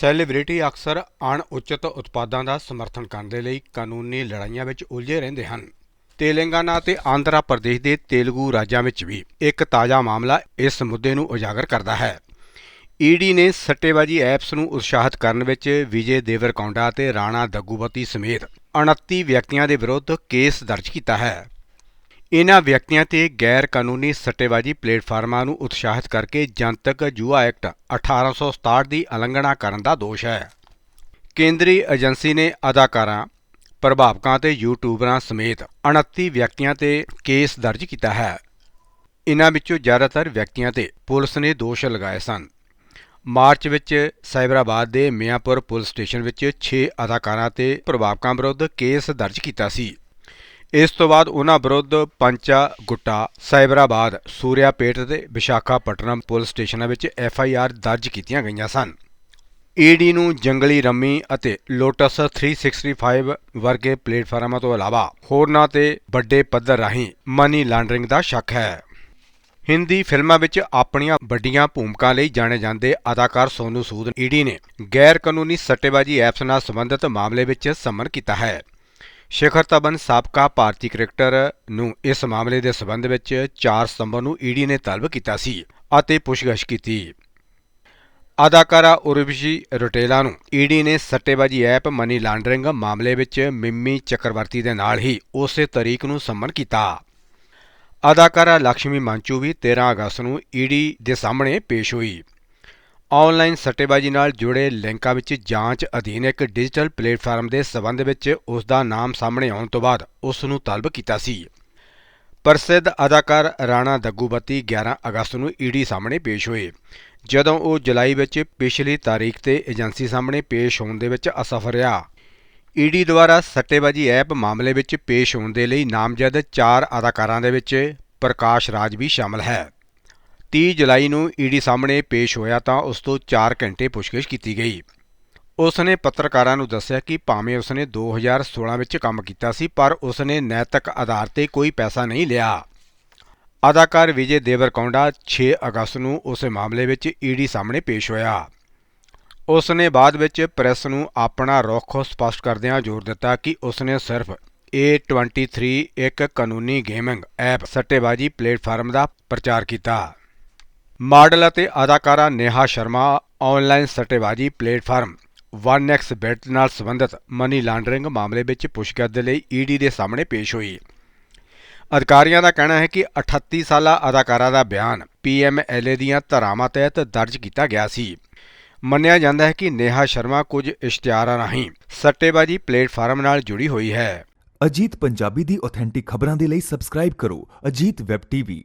Celebrity ਅਕਸਰ ਅਣਉਚਿਤ ਉਤਪਾਦਾਂ ਦਾ ਸਮਰਥਨ ਕਰਨ ਦੇ ਲਈ ਕਾਨੂੰਨੀ ਲੜਾਈਆਂ ਵਿੱਚ ਉਲਝੇ ਰਹਿੰਦੇ ਹਨ। ਤੇਲੰਗਾਨਾ ਅਤੇ ਆਂਧਰਾ ਪ੍ਰਦੇਸ਼ ਦੇ ਤੇਲਗੂ ਰਾਜਾਂ ਵਿੱਚ ਵੀ ਇੱਕ ਤਾਜ਼ਾ ਮਾਮਲਾ ਇਸ ਮੁੱਦੇ ਨੂੰ ਉਜਾਗਰ ਕਰਦਾ ਹੈ। ਈਡੀ ਨੇ ਸੱਟੇਬਾਜ਼ੀ ਐਪਸ ਨੂੰ ਉਤਸ਼ਾਹਿਤ ਕਰਨ ਵਿੱਚ ਵਿਜੇ ਦੇਵਰਕੌਂਡਾ ਅਤੇ ਰਾਣਾ ਦੱਗੂਬਤੀ ਸਮੇਤ 29 ਵਿਅਕਤੀਆਂ ਦੇ ਵਿਰੁੱਧ ਕੇਸ ਦਰਜ ਕੀਤਾ ਹੈ। ਇਨ੍ਹਾਂ ਵਿਅਕਤੀਆਂ ਤੇ ਗੈਰ ਕਾਨੂੰਨੀ ਸੱਟੇਬਾਜ਼ੀ ਪਲੇਟਫਾਰਮਾਂ ਨੂੰ ਉਤਸ਼ਾਹਿਤ ਕਰਕੇ ਜਨਤਕ ਜੂਆ ਐਕਟ 1867 ਦੀ ਉਲੰਘਣਾ ਕਰਨ ਦਾ ਦੋਸ਼ ਹੈ। ਕੇਂਦਰੀ ਏਜੰਸੀ ਨੇ ਅਦਾਕਾਰਾਂ, ਪ੍ਰਭਾਵਕਾਂ ਤੇ ਯੂਟਿਊਬਰਾਂ ਸਮੇਤ 29 ਵਿਅਕਤੀਆਂ ਤੇ ਕੇਸ ਦਰਜ ਕੀਤਾ ਹੈ। ਇਨ੍ਹਾਂ ਵਿੱਚੋਂ ਜ਼ਿਆਦਾਤਰ ਵਿਅਕਤੀਆਂ ਤੇ ਪੁਲਿਸ ਨੇ ਦੋਸ਼ ਲਗਾਏ ਸਨ। ਮਾਰਚ ਵਿੱਚ ਸਾਈਬਰਾਬਾਦ ਦੇ ਮਿਆਂਪੁਰ ਪੁਲਿਸ ਸਟੇਸ਼ਨ ਵਿੱਚ 6 ਅਦਾਕਾਰਾਂ ਤੇ ਪ੍ਰਭਾਵਕਾਂ ਵਿਰੁੱਧ ਕੇਸ ਦਰਜ ਕੀਤਾ ਸੀ। ਇਸ ਤੋਂ ਬਾਅਦ ਉਹਨਾਂ ਵਿਰੁੱਧ ਪੰਚਾ ਗੁੱਟਾ ਸਾਈਬਰਾਬਾਦ ਸੂਰਿਆਪੇਟ ਤੇ ਵਿਸ਼ਾਖਾਪਟਨਮ ਪੁਲਿਸ ਸਟੇਸ਼ਨਾਂ ਵਿੱਚ ਐਫ ਆਈ ਆਰ ਦਰਜ ਕੀਤੀਆਂ ਗਈਆਂ ਸਨ। ਈਡੀ ਨੂੰ ਜੰਗਲੀ ਰੰਮੀ ਅਤੇ ਲੋਟਸ 365 ਵਰਗੇ ਪਲੇਟਫਾਰਮਾਂ ਤੋਂ ਇਲਾਵਾ ਹੋਰਨਾਂ ਤੇ ਵੱਡੇ ਪੱਧਰ ਰਾਹੀਂ ਮਨੀ ਲਾਂਡਰਿੰਗ ਦਾ ਸ਼ੱਕ ਹੈ। ਹਿੰਦੀ ਫਿਲਮਾਂ ਵਿੱਚ ਆਪਣੀਆਂ ਵੱਡੀਆਂ ਭੂਮਿਕਾ ਲਈ ਜਾਣੇ ਜਾਂਦੇ ਅਦਾਕਾਰ ਸੋਨੂ ਸੂਦ ਈਡੀ ਨੇ ਗੈਰ ਕਾਨੂੰਨੀ ਸੱਟੇਬਾਜ਼ੀ ਐਪਸ ਨਾਲ ਸੰਬੰਧਿਤ ਮਾਮਲੇ ਵਿੱਚ ਸਮਨ ਕੀਤਾ ਹੈ। ਸ਼ਿਖਰ ਧਵਨ ਸਾਬਕਾ ਭਾਰਤੀ ਕ੍ਰਿਕਟਰ ਨੂੰ ਇਸ ਮਾਮਲੇ ਦੇ ਸਬੰਧ ਵਿੱਚ 4 ਸਤੰਬਰ ਨੂੰ ਈਡੀ ਨੇ ਤਲਬ ਕੀਤਾ ਸੀ ਅਤੇ ਪੁੱਛਗਿੱਛ ਕੀਤੀ। ਅਦਾਕਾਰਾ ਉਰਵਸ਼ੀ ਰੋਟੇਲਾ ਨੂੰ ਈਡੀ ਨੇ ਸੱਟੇਬਾਜ਼ੀ ਐਪ ਮਨੀ ਲਾਂਡਰਿੰਗ ਮਾਮਲੇ ਵਿੱਚ ਮਿੰਮੀ ਚੱਕਰਵਰਤੀ ਦੇ ਨਾਲ ਹੀ ਉਸੇ ਤਰੀਕ ਨੂੰ ਸੰਮਨ ਕੀਤਾ। ਅਦਾਕਾਰਾ ਲక్ష్ਮੀ ਮੰਚੂ ਵੀ 13 ਅਗਸਤ ਨੂੰ ਈਡੀ ਦੇ ਸਾਹਮਣੇ ਪੇਸ਼ ਹੋਈ। ਆਨਲਾਈਨ ਸੱਟੇਬਾਜ਼ੀ ਨਾਲ ਜੁੜੇ ਲਿੰਕਾਂ ਵਿੱਚ ਜਾਂਚ ਅਧੀਨ ਇੱਕ ਡਿਜੀਟਲ ਪਲੇਟਫਾਰਮ ਦੇ ਸਬੰਧ ਵਿੱਚ ਉਸ ਦਾ ਨਾਮ ਸਾਹਮਣੇ ਆਉਣ ਤੋਂ ਬਾਅਦ ਉਸ ਨੂੰ ਤਲਬ ਕੀਤਾ ਸੀ। ਪ੍ਰਸਿੱਧ ਅਦਾਕਾਰ ਰਾਣਾ ਦੱਗੂਬਤੀ 11 ਅਗਸਤ ਨੂੰ ਈਡੀ ਸਾਹਮਣੇ ਪੇਸ਼ ਹੋਏ। ਜਦੋਂ ਉਹ ਜੁਲਾਈ ਵਿੱਚ ਪਿਛਲੀ ਤਾਰੀਖ ਤੇ ਏਜੰਸੀ ਸਾਹਮਣੇ ਪੇਸ਼ ਹੋਣ ਦੇ ਵਿੱਚ ਅਸਫਲ ਰਿਹਾ ਈਡੀ ਦੁਆਰਾ ਸੱਟੇਬਾਜ਼ੀ ਐਪ ਮਾਮਲੇ ਵਿੱਚ ਪੇਸ਼ ਹੋਣ ਦੇ ਲਈ ਨਾਮਜ਼ਦ ਚਾਰ ਅਦਾਕਾਰਾਂ ਦੇ ਵਿੱਚ ਪ੍ਰਕਾਸ਼ ਰਾਜ ਵੀ ਸ਼ਾਮਲ ਹੈ। 30 ਜੁਲਾਈ ਨੂੰ ਈਡੀ ਸਾਹਮਣੇ ਪੇਸ਼ ਹੋਇਆ ਤਾਂ ਉਸ ਤੋਂ 4 ਘੰਟੇ ਪੁੱਛਗਿੱਛ ਕੀਤੀ ਗਈ। ਉਸ ਨੇ ਪੱਤਰਕਾਰਾਂ ਨੂੰ ਦੱਸਿਆ ਕਿ ਭਾਵੇਂ ਉਸ ਨੇ 2016 ਵਿੱਚ ਕੰਮ ਕੀਤਾ ਸੀ, ਪਰ ਉਸ ਨੇ ਨੈਤਿਕ ਆਧਾਰ ਤੇ ਕੋਈ ਪੈਸਾ ਨਹੀਂ ਲਿਆ। ਅਦਾਕਾਰ ਵਿਜੇ ਦੇਵਰਕੌਂਡਾ 6 ਅਗਸਤ ਨੂੰ ਉਸ ਮਾਮਲੇ ਵਿੱਚ ਈਡੀ ਸਾਹਮਣੇ ਪੇਸ਼ ਹੋਇਆ। ਉਸ ਨੇ ਬਾਅਦ ਵਿੱਚ ਪ੍ਰੈਸ ਨੂੰ ਆਪਣਾ ਰੁਖ ਸਪਸ਼ਟ ਕਰਦਿਆਂ ਜ਼ੋਰ ਦਿੱਤਾ ਕਿ ਉਸ ਨੇ ਸਿਰਫ A23 ਇੱਕ ਕਾਨੂੰਨੀ ਗੇਮਿੰਗ ਐਪ ਸੱਟੇਬਾਜ਼ੀ ਪਲੇਟਫਾਰਮ ਦਾ ਪ੍ਰਚਾਰ ਕੀਤਾ। ਮਾਡਲ ਅਤੇ ਅਦਾਕਾਰਾ ਨੇਹਾ ਸ਼ਰਮਾ ਆਨਲਾਈਨ ਸੱਟੇਬਾਜ਼ੀ ਪਲੇਟਫਾਰਮ 1xbet ਨਾਲ ਸੰਬੰਧਿਤ ਮਨੀ ਲਾਂਡਰਿੰਗ ਮਾਮਲੇ ਵਿੱਚ ਪੁੱਛਗਿੱਛ ਦੇ ਲਈ ਈਡੀ ਦੇ ਸਾਹਮਣੇ ਪੇਸ਼ ਹੋਈ। ਅਧਿਕਾਰੀਆਂ ਦਾ ਕਹਿਣਾ ਹੈ ਕਿ 38 ਸਾਲਾ ਅਦਾਕਾਰਾ ਦਾ ਬਿਆਨ ਪੀਐਮਐਲਏ ਦੀਆਂ ਧਾਰਾਵਾਂ ਤਹਿਤ ਦਰਜ ਕੀਤਾ ਗਿਆ ਸੀ। ਮੰਨਿਆ ਜਾਂਦਾ ਹੈ ਕਿ ਨੇਹਾ ਸ਼ਰਮਾ ਕੁਝ ਇਸ਼ਤਿਹਾਰਾਂ ਰਾਹੀਂ ਸੱਟੇਬਾਜ਼ੀ ਪਲੇਟਫਾਰਮ ਨਾਲ ਜੁੜੀ ਹੋਈ ਹੈ। ਅਜੀਤ ਪੰਜਾਬੀ ਦੀ ਆਥੈਂਟਿਕ ਖਬਰਾਂ ਦੇ ਲਈ ਸਬਸਕ੍ਰਾਈਬ ਕਰੋ ਅਜੀਤ ਵੈਬ ਟੀਵੀ